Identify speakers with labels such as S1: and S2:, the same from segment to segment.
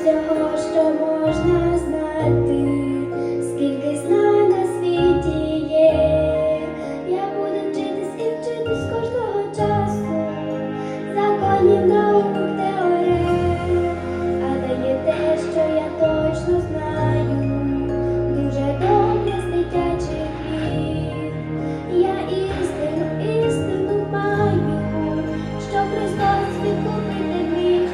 S1: Всього, що можна знати, скільки знань на світі є, я буду вчитись і вчитись кожного часу, законів наук теорем, але є те, що я точно знаю, дуже добре з дитячих літ. Я істину, істину маю, що Христос відкупити мій.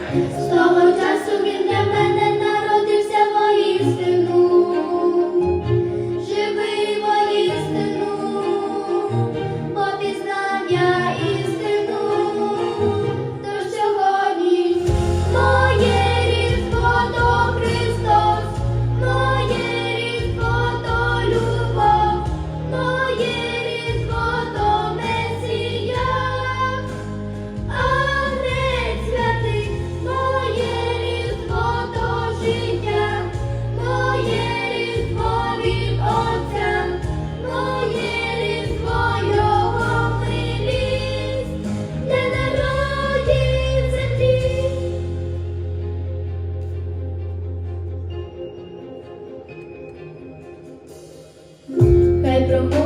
S2: i don't prometo.